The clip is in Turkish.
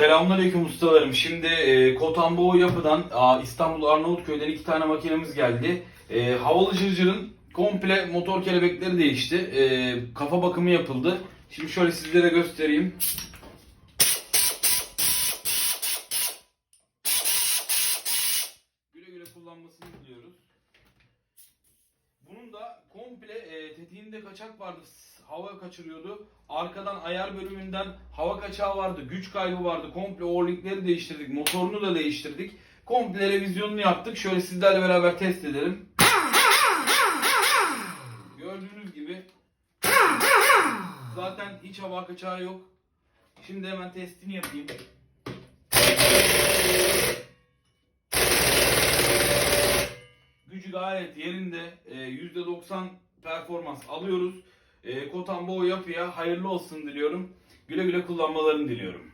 Selamünaleyküm ustalarım. Şimdi e, Kotambo yapıdan a, İstanbul Arnavutköy'den iki tane makinemiz geldi. E, havalı cırcırın komple motor kelebekleri değişti. E, kafa bakımı yapıldı. Şimdi şöyle sizlere göstereyim. Güle güle kullanmasını diliyoruz. Bunun da komple e, tetiğinde kaçak vardı. Hava kaçırıyordu. Arkadan ayar bölümünden hava kaçağı vardı. Güç kaybı vardı. Komple orlikleri değiştirdik. Motorunu da değiştirdik. Komple revizyonunu yaptık. Şöyle sizlerle beraber test edelim. Gördüğünüz gibi zaten hiç hava kaçağı yok. Şimdi hemen testini yapayım. Gücü gayet yerinde. E, %90 performans alıyoruz. E, Kotambo yapıya hayırlı olsun diliyorum. Güle güle kullanmalarını diliyorum.